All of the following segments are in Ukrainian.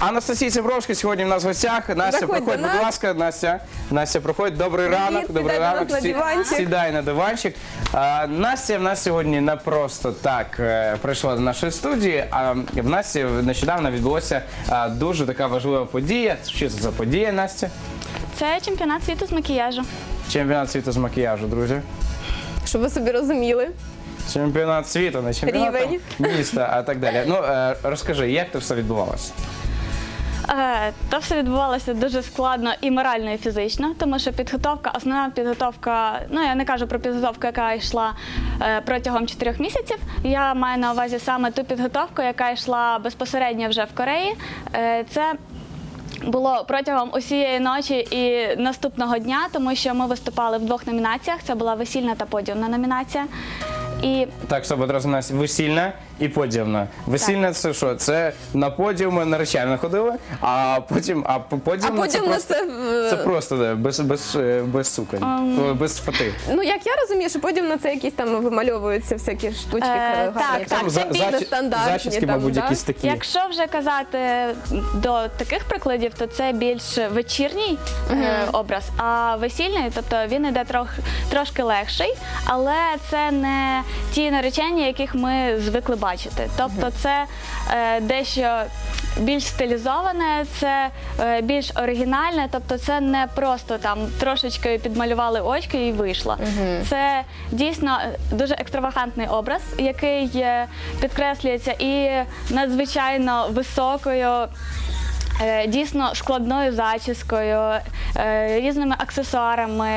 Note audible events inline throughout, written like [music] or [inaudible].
Анастасія Цибровська сьогодні в нас в гостях. Настя, Заходь проходь, будь нас. ласка, Настя. Настя, проходь. Добрий ранок. сідай Добрий до нас ранок. на Сі- диванчик. Сідай на диванчик. А, Настя в нас сьогодні не просто так е, прийшла до нашої студії. А в Насті нещодавно відбулася а, дуже така важлива подія. Що це за подія, Настя? Це чемпіонат світу з макіяжу. Чемпіонат світу з макіяжу, друзі. Щоб ви собі розуміли. Чемпіонат світу, не чемпіонат там Рівень. міста, а так далі. Ну е, розкажи, як це все відбувалося? Е, То все відбувалося дуже складно і морально, і фізично, тому що підготовка, основна підготовка, ну я не кажу про підготовку, яка йшла е, протягом чотирьох місяців. Я маю на увазі саме ту підготовку, яка йшла безпосередньо вже в Кореї. Е, Це було протягом усієї ночі і наступного дня, тому що ми виступали в двох номінаціях. Це була весільна та подіумна номінація. І Так, щоб одразу у нас весільна і подіумна. Весільна це що? Це на подіуми наречально ходили, а потім, а по- А подіумна це потім просто, це. в- це просто да, без, без, е, без суконь, Ем. Без фати. Ну як я розумію, що потім на це якісь там вимальовуються всякі штучки. Е, гарні. так, так, Там це більш нестандартні зачіски, там, мабуть, да? якісь такі. Якщо вже казати до таких прикладів, то це більш вечірній е, образ, а весільний, тобто він іде трох, трошки легший, але це не ті наречення, яких ми звикли бачити. Тобто це е, дещо більш стилізоване, це е, більш оригінальне, тобто це не просто там трошечки підмалювали очки і вийшло. Це дійсно дуже екстравагантний образ, який е, підкреслюється і надзвичайно високою. Е, Дійсно складною зачіскою, е, різними аксесуарами.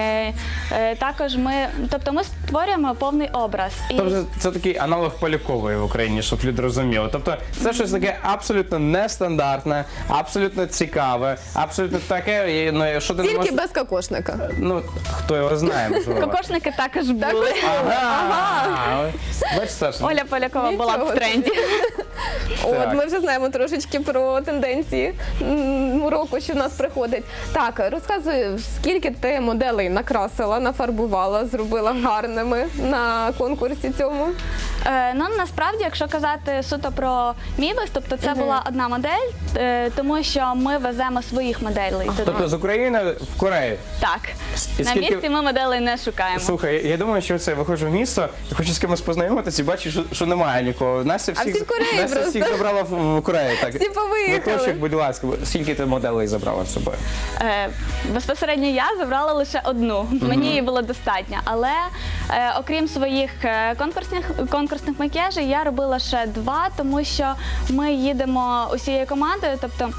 Е, Також ми, тобто ми створюємо повний образ. І Тобто це такий аналог Полякової в Україні, щоб люди розуміли. Тобто це щось таке абсолютно нестандартне, абсолютно цікаве, абсолютно таке, ну, що ти не Тільки можеш... без кокошника. Ну, хто його знає, можливо. кокошники також були. Ага. Бачиш, Оля Полякова була в тренді. От ми вже знаємо трошечки про тенденції року, що в нас приходить. Так, розказуй, скільки ти моделей накрасила, нафарбувала, зробила гарними на конкурсі цьому. Е, ну насправді, якщо казати суто про мій виступ, то це була одна модель, е, тому що ми веземо своїх моделей. туди. Тобто з України в Корею. Так, І на скільки- місці ми моделей не шукаємо. Слухай, я думаю, що це виходжу в місто, я хочу з кимось познайомитися і бачу, що, що немає нікого. Настя всіх, всі в Кореї Настя просто. всіх забрала в, в Корею. Так. Всі повиїхали. Литочок, будь ласка, скільки ти моделей забрала з собою? Е, безпосередньо я забрала лише одну. Мені її було достатньо. Але е, окрім своїх е, конкурсних конкурсних макіяжів, я робила ще два, тому що ми їдемо усією командою, тобто.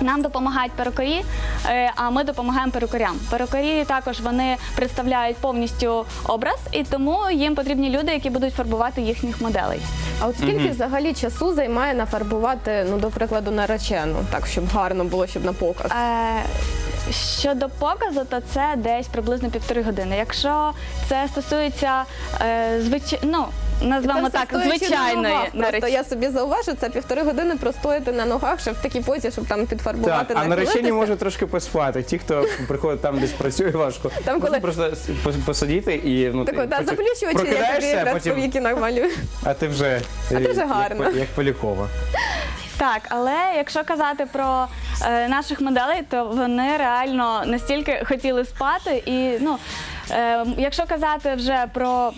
Нам допомагають перукарі, е, а ми допомагаємо перукарям. Перукарі також вони представляють повністю образ, і тому їм потрібні люди, які будуть фарбувати їхніх моделей. А от скільки взагалі часу займає нафарбувати, ну, до прикладу, наречену, так, щоб гарно було, щоб на показ? Е, Щодо показу, то це десь приблизно півтори години. Якщо це стосується е, звич... ну, назвемо так, звичайної. Просто я собі зауважу, це півтори години простояти на ногах, щоб в такій позі, щоб там Так, підфарбувати, а наречені може трошки поспати. Ті, хто приходить там, десь працює важко, Там, можна коли- просто с- посидіти і ну Так, ти от, да, потім заплющу очі, я тобі прокидаєшся, а якраз потім, повіки намалюю. а ти вже, А ти е, вже як, гарна. По- як Полякова. Так, але якщо казати про е, наших моделей, то вони реально настільки хотіли спати. І ну, е, якщо казати вже про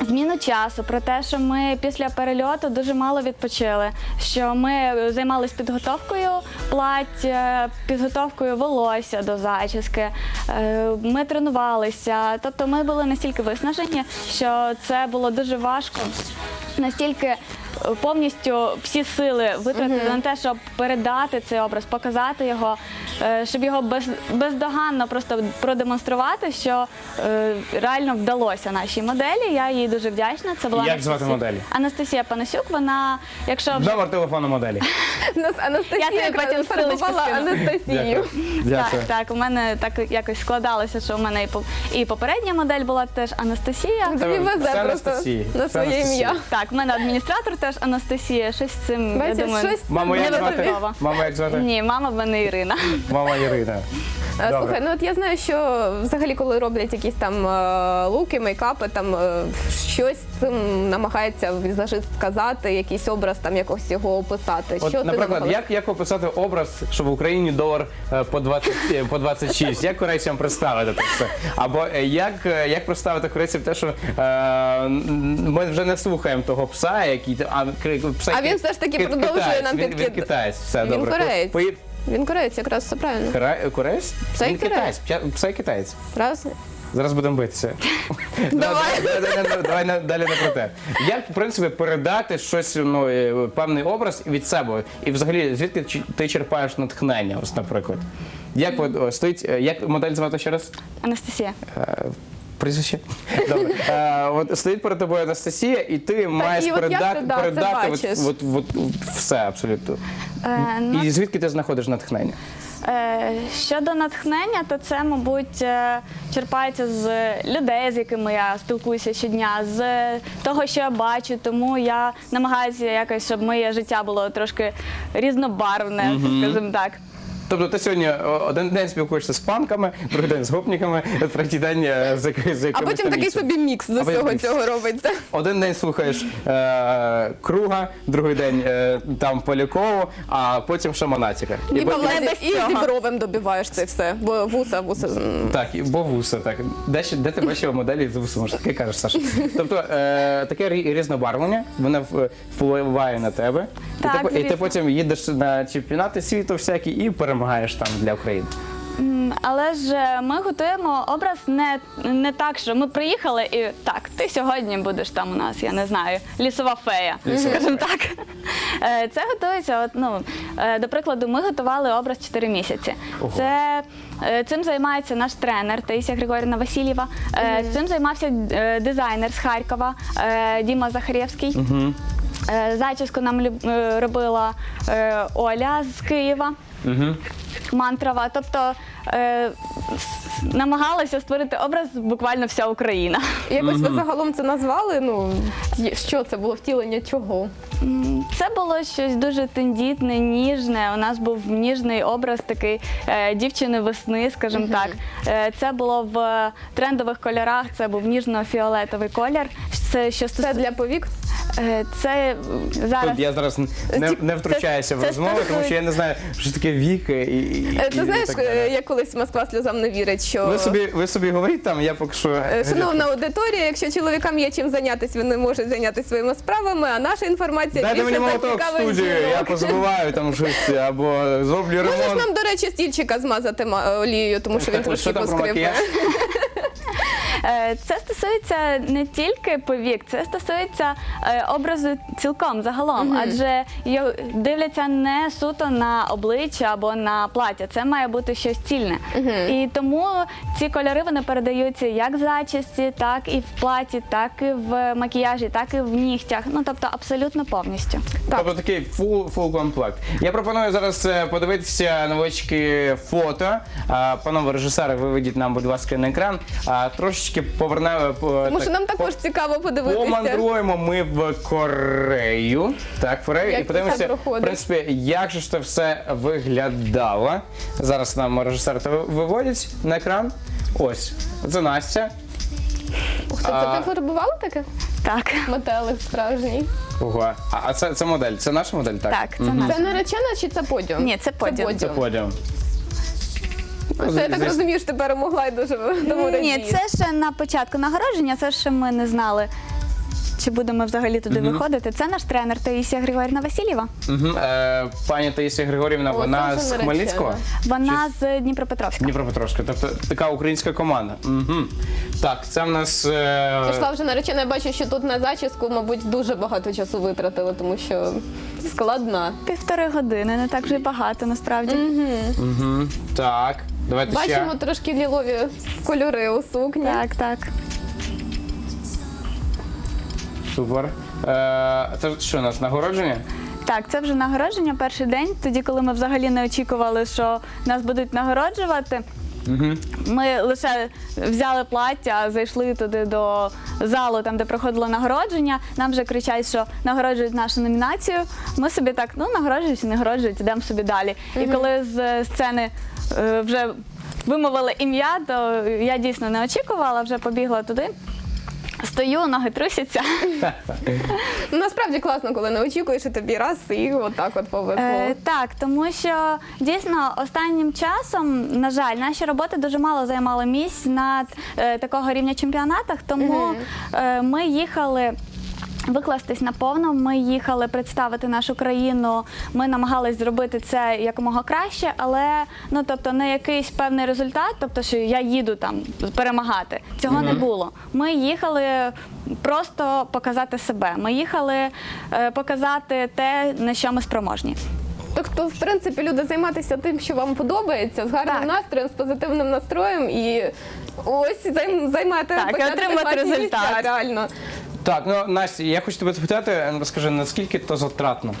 зміну часу, про те, що ми після перельоту дуже мало відпочили, що ми займалися підготовкою плаття, підготовкою волосся до зачіски, е, ми тренувалися. Тобто ми були настільки виснажені, що це було дуже важко. Настільки е, повністю всі сили витратити на те, щоб передати цей образ, показати його, е, щоб його без, бездоганно просто продемонструвати, що е, реально вдалося нашій моделі. Я їй дуже вдячна. Це була Як звати Анастасія- моделі? Анастасія Панасюк. Вона, якщо вже Номер телефону моделі. У нас Анастасія Я тобі потім фарбувала скину. Анастасію. Дякую. так, так, у мене так якось складалося, що у мене і, по- і попередня модель була теж Анастасія. Тобі Це везе просто на Це своє Анастасія. ім'я. Так, в мене адміністратор теж Анастасія. Щось з цим Бачиш, я думаю. щось Маму як звати? випадково. Як звати? Ні, мама в мене Ірина. Мама Ірина. Е, Добре. Слухай, ну от я знаю, що взагалі, коли роблять якісь там е, луки, мейкапи, там е, щось цим намагається візажист сказати, якийсь образ там якось його описати. От, що ти наприклад, намагалась? як, як описати образ, що в Україні долар е, по 20, е, по 26? Як корейцям представити це все? Або е, як, е, як представити корейцям те, що е, м, ми вже не слухаємо того пса, який а, кри- пса, А він який- все ж таки кит- продовжує китаєць, нам він, він підкид- китаєць, все Він добре. кореєць. Він кореєць, якраз все правильно. Кора- Кореєць? Пса Він китаєць, п'я- пса китаєць. Раз. Зараз будемо битися. [laughs] Давай. Давай, давай, давай, давай на- далі не про те. Як, в принципі, передати щось, ну, е, певний образ від себе? І взагалі, звідки чи- ти черпаєш натхнення, ось, наприклад? Як от, о, стоїть, е, як модель звати ще раз? Анастасія. Е, Прізвище? [laughs] Добре. Е, от стоїть перед тобою Анастасія, і ти маєш і от як передати, ти, да, це передати от, бачиш? от, от, от все абсолютно. Е, ну, І звідки ти знаходиш натхнення? Е, Щодо натхнення, то це, мабуть, е, черпається з людей, з якими я спілкуюся щодня, з того, що я бачу. Тому я намагаюся якось, щоб моє життя було трошки різнобарвне, скажімо так. Тобто ти сьогодні один день спілкуєшся з панками, другий день з гопниками, [laughs] третій день е, з, яки- А потім такий собі мікс з усього мікс. цього робиться. Один день слухаєш е, круга, другий день е, там Полякову, а потім ще Монатіка. І, і цього. зі бровем добиваєш це все. Бо вуса, вуса. Так, бо вуса, так. Де, де ти бачила моделі з вусом? Таке кажеш, Саша? [laughs] Тобто е, таке різнобарвлення, воно впливає на тебе. Так, і, ти, і ти потім їдеш на чемпіонати світу всякі і перемагаєш там для України. Але ж е, ми готуємо образ не, не так, що ми приїхали і так, ти сьогодні будеш там у нас, я не знаю, лісова фея, скажімо так. Е, Це готується. От, ну, е, до прикладу, ми готували образ 4 місяці. Ого. Це цим займається наш тренер Таїсія Григорівна Васильєва. Цим займався дизайнер з Харкова Діма Захарєвський. Е, Зачіску нам е, робила е, Оля з Києва. Угу. Мантрова. Тобто е, с- намагалася створити образ буквально вся Україна. Якось ви загалом це назвали? Ну, є- що це було втілення чого? М, Це було щось дуже тендітне, ніжне. У нас був ніжний образ такий е, дівчини весни, скажімо так. Е, це було в трендових кольорах. Це був ніжно-фіолетовий колір. Це що Це стосується для повік? е, це м, зараз. Тут я зараз не, не втручаюся в це розмову, тому що я не знаю, що таке віки і, і, Е, і Ти знаєш, так далі. я колись Москва сльозам не вірить, що Ви собі, ви собі говоріть там, я поки що. Е, Шановна аудиторія, якщо чоловікам є чим зайнятися, вони можуть зайнятися своїми справами, а наша інформація Дайте більше мені молоток в зацікавить студію, я жінок. позабуваю там щось або зроблю Можеш ремонт. нам, до речі, стільчика змазати ма- олією, тому що він Так, трошки там про поскрипує. макіяж? [laughs] Е, Це стосується не тільки повік, це стосується е, образу цілком загалом, адже його дивляться не суто на обличчя або на плаття. Це має бути щось цільне. І тому ці кольори вони передаються як в зачісті, так і в платі, так і в макіяжі, так і в нігтях. Ну тобто абсолютно повністю. Так. Тобто такий фул, фул комплект. Я пропоную зараз е, подивитися невеличкі фото. Панове режисери, виведіть нам, будь ласка, на екран. А, Трошечки повернемо. Тому так, що нам також цікаво подивитися. Помандруємо ми в Корею. Так, в Корею. Як і подивимося, в принципі, як же ж це все виглядало. Зараз нам режисери виводять на екран. Ось, це Настя. Ух ти, А- це ти фарбувала таке? Так, Метелик справжній. Ого. А, а це, це модель, це наша модель, так? так, це Мгм. наш. Це наречена чи це подіум? Ні, це подіум. Це подіум. Це я так розумію, що ти перемогла і дуже тому Ні, радієш. це ще на початку нагородження, це ще ми не знали. Чи будемо взагалі туди виходити? Це наш тренер Таїсія Григорівна Васильєва. Угу. Е, пані Таїсія Григорівна, О, вона вже з наречена. Хмельницького? Вона з Дніпропетровська. Дніпропетровська. Тобто така українська команда. Угу. Так, це в нас. Е... Пішла вже наречена, я бачу, що тут на зачіску, мабуть, дуже багато часу витратили, тому що складна. Півтори години, не так вже й багато насправді. Угу. Так, давайте Бачимо ще. трошки лілові кольори у сукні. Так, так. Супер. Е, це що у нас нагородження? Так, це вже нагородження перший день, тоді, коли ми взагалі не очікували, що нас будуть нагороджувати. Угу. Ми лише взяли плаття, зайшли туди до залу, там де проходило нагородження. Нам вже кричать, що нагороджують нашу номінацію. Ми собі так, ну нагороджують, і нагороджують, ідемо собі далі. І коли з сцени е, вже вимовили ім'я, то я дійсно не очікувала, вже побігла туди. Стою, ноги трусяться. [laughs] Насправді класно, коли не очікуєш, і тобі раз і отак от повезло. Е, так, тому що дійсно останнім часом, на жаль, наші роботи дуже мало займали місць на е, такого рівня чемпіонатах, тому е, ми їхали. Викластись наповно, ми їхали представити нашу країну. Ми намагались зробити це якомога краще, але ну тобто не якийсь певний результат, тобто що я їду там перемагати. Цього не було. Ми їхали просто показати себе. Ми їхали е, показати те, на що ми спроможні. Тобто, в принципі, люди займатися тим, що вам подобається, з гарним Так. настроєм, з позитивним настроєм і ось займати Так, і отримати результат. місця, реально. Так, ну Настя, я хочу тебе запитати, розкажи, наскільки то затратно?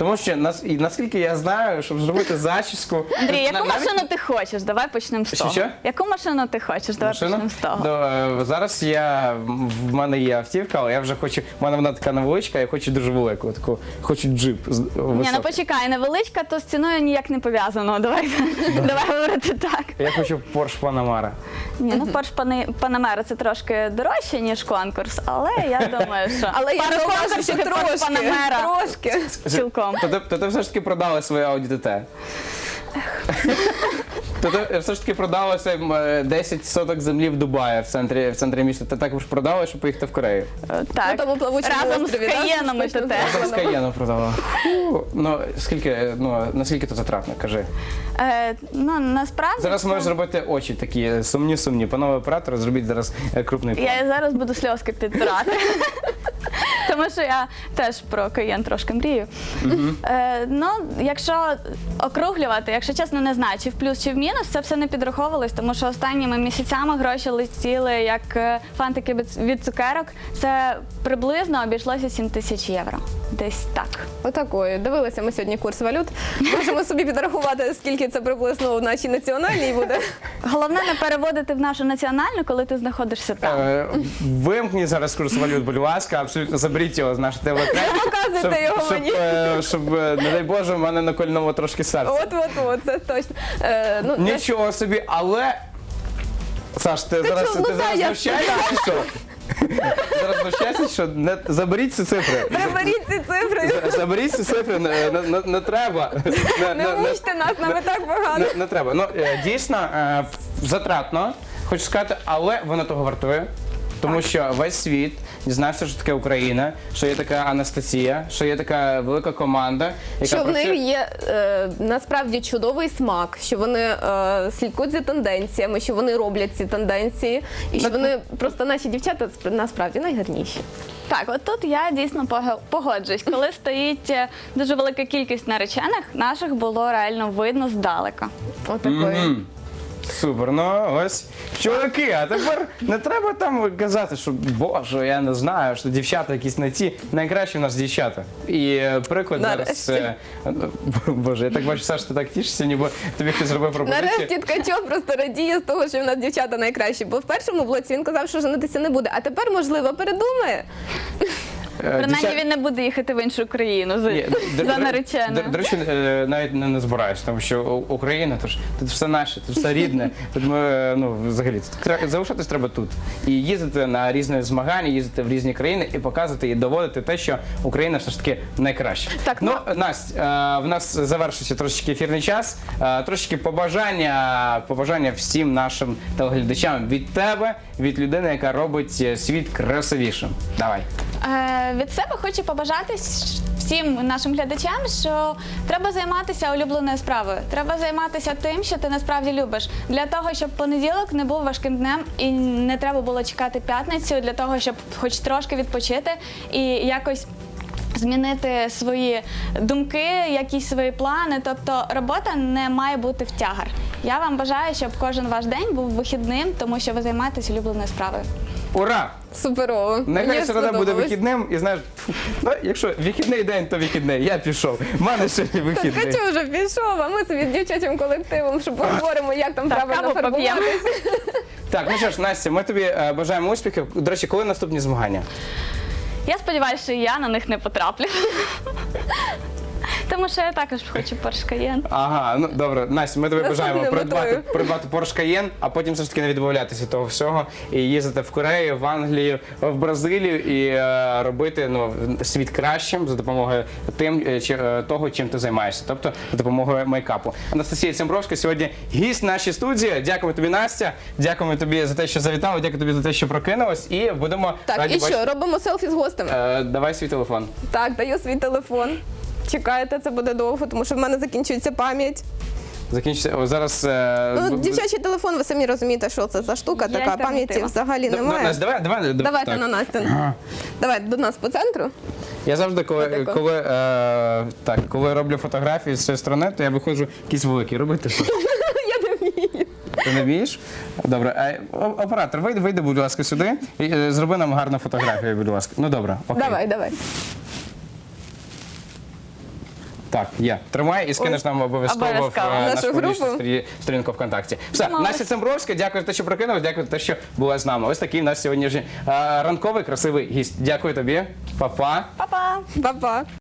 Тому що нас і наскільки я знаю, щоб зробити зачіску. Андрій, яку навіть- машину ти хочеш? Давай почнемо з Що, того. що? Яку машину ти хочеш? Давай Машину? почнемо з того. Е, зараз я в мене є автівка, але я вже хочу. В мене вона така невеличка, я хочу дуже велику. Таку хочу джип. з- Ні, ну високий. почекай, невеличка, то з ціною ніяк не пов'язано. Давай, давай говорити так. Я хочу Porsche Panamera. Ні, ну Порш Панамера це трошки дорожче, ніж конкурс, але я думаю, що Але я пару зауважу, конкурсів що і Порш трошки, Панамера трошки. цілком. То ти, то ти все ж таки продала своє Audi TT. То ти все ж таки продала це, е, 10 соток землі в Дубаї в центрі, в центрі міста. Ти також продала, щоб поїхати в Корею. Е, Так, На тому плавучому разом з да? Точно те. знаю. Разом з Каєном продала. Фу. Ну, скільки, ну, наскільки то затратно, кажи. Е, ну, насправді... Зараз можеш зробити очі такі сумні-сумні. Панове оператори, зробіть зараз е, крупний план. Я зараз буду сльозки підбирати. Тому що я теж про каєн трошки мрію. Е, ну, якщо округлювати, якщо чесно, не знаю, чи в плюс, чи в мінус, це все не підраховувалось, тому що останніми місяцями гроші летіли як е, фантики від- від цукерок. Це приблизно обійшлося 7 тисяч євро. Десь так. Отакою. Дивилися ми сьогодні курс валют. Можемо собі підрахувати, скільки це приблизно у нашій національній буде. Головне не переводити в нашу національну, коли ти знаходишся там. Е, Вимкніть зараз курс валют, будь ласка, абсолютно заберіть його з нашої телеекрану. показуйте його щоб, мені. е, Щоб, е, не дай Боже, в мене накольнуло трошки серце. От, от, от, це точно. Е, ну, Нічого собі, але. Саш, ти зараз, чого? Ну, ти да, зараз навчаєшся [laughs] чи що? Зараз навчаєшся, що не заберіть ці цифри. Приберіть ці цифри. За- Заберіть ці цифри, не, не, не, не треба. Не, Не мучте нас, нам і так погано. не, не треба. Ну, е, дійсно, е, затратно, хочу сказати, але воно того вартує. Тому що весь світ дізнався, що таке Україна, що є така Анастасія, що є така велика команда, яка Що в працює- них є е, насправді чудовий смак, що вони е, слідкують за тенденціями, що вони роблять ці тенденції, і що вони просто наші дівчата сп- насправді найгарніші. Так, от тут я дійсно пого- погоджуюсь. Коли стоїть е, дуже велика кількість наречених, наших було реально видно здалека. Отакої. Мгм. Супер, ну ось чоловіки, а тепер не треба там казати, що боже, я не знаю, що дівчата якісь не ті. Найкращі в нас дівчата. І е, приклад зараз. Е, [laughs] Боже, я так бачу, Саш, ти так тішишся, ніби тобі хтось зробив пропозицію. Нарешті Ткачов просто радіє з того, що в нас дівчата найкращі. Бо в першому блоці він казав, що женитися не буде. А тепер, можливо, передумає. Е, Принаймні він не буде їхати в іншу країну [laughs] за, Ні, за нареченою. До, до речі, е, навіть не, не збираюсь, тому що У- Україна, тож тут все наше, тут все рідне. [laughs] Тут ми е, ну взагалі тре- залишатись треба тут і їздити на різні змагання, їздити в різні країни і показувати і доводити те, що Україна все ж таки найкраща. Так, ну Настя, е, в нас завершився трошечки ефірний час. Е, Трошечки побажання, побажання всім нашим телеглядачам від тебе, від людини, яка робить е, світ красивішим. Давай. Е, від себе хочу побажати всім нашим глядачам, що треба займатися улюбленою справою. Треба займатися тим, що ти насправді любиш. Для того, щоб понеділок не був важким днем і не треба було чекати п'ятницю, для того, щоб хоч трошки відпочити і якось. Змінити свої думки, якісь свої плани. Тобто робота не має бути в тягар. Я вам бажаю, щоб кожен ваш день був вихідним, тому що ви займаєтесь улюбленою справою. Ура! Суперово. Нехай Мені середа буде вихідним, і знаєш, фу, [laughs] ну, якщо вихідний день, то вихідний. Я пішов. У мене сьогодні вихідний. Ткачов вже пішов, а ми собі з дівчатим колективом, що поговоримо, як там правильно каву поп'ємо. фарбуватися. Так, ну що ж, Настя, ми тобі е, бажаємо успіхів. До речі, коли наступні змагання? Я сподіваюся, що я на них не потраплю. Тому що я також хочу Porsche Cayenne. Ага, ну добре, Настя, ми тобі Наступною бажаємо придбати, метою. придбати Porsche Cayenne, а потім все ж таки не відмовлятися від того всього і їздити в Корею, в Англію, в Бразилію і е, робити ну, світ кращим за допомогою тим, е, чи, е, того, чим ти займаєшся, тобто за допомогою мейкапу. Анастасія Цимбровська сьогодні гість нашій студії. Дякуємо тобі, Настя. Дякуємо тобі за те, що завітала. Дякую тобі за те, що прокинулась. І будемо Так, раді і бачити- що, робимо селфі з гостем? Е, давай свій телефон. Так, даю свій телефон. Чекайте, це буде довго, тому що в мене закінчується пам'ять. Закінчиться о, зараз. е, Ну, б- дівчачий телефон, ви самі розумієте, що це за штука, Є така альтернатива. пам'яті взагалі Ну, немає. Настя, давай, давай, Давайте так. на Настю. Давай до нас по центру. Я завжди, коли, Отако. коли, е, так, коли роблю фотографії з цієї сторони, то я виходжу якісь великі. Робити що? [laughs] Я не вмію. Ти не вмієш? Добре, а, о- оператор, вийди, вийди, будь ласка, сюди. І, е, зроби нам гарну фотографію, будь ласка. Ну добре, окей. Давай, давай. Так, є. Тримай і скинеш нам обов'язково в Обов'язково. е, Нашу нашу публічну групу. сторінку ВКонтакті. Все. Настя Цимбровська, дякую за те, що прокинулась, дякую за те, що була з нами. Ось такий у нас сьогоднішній е, ранковий красивий гість. Дякую тобі. Па-па. Па-па! Па-па.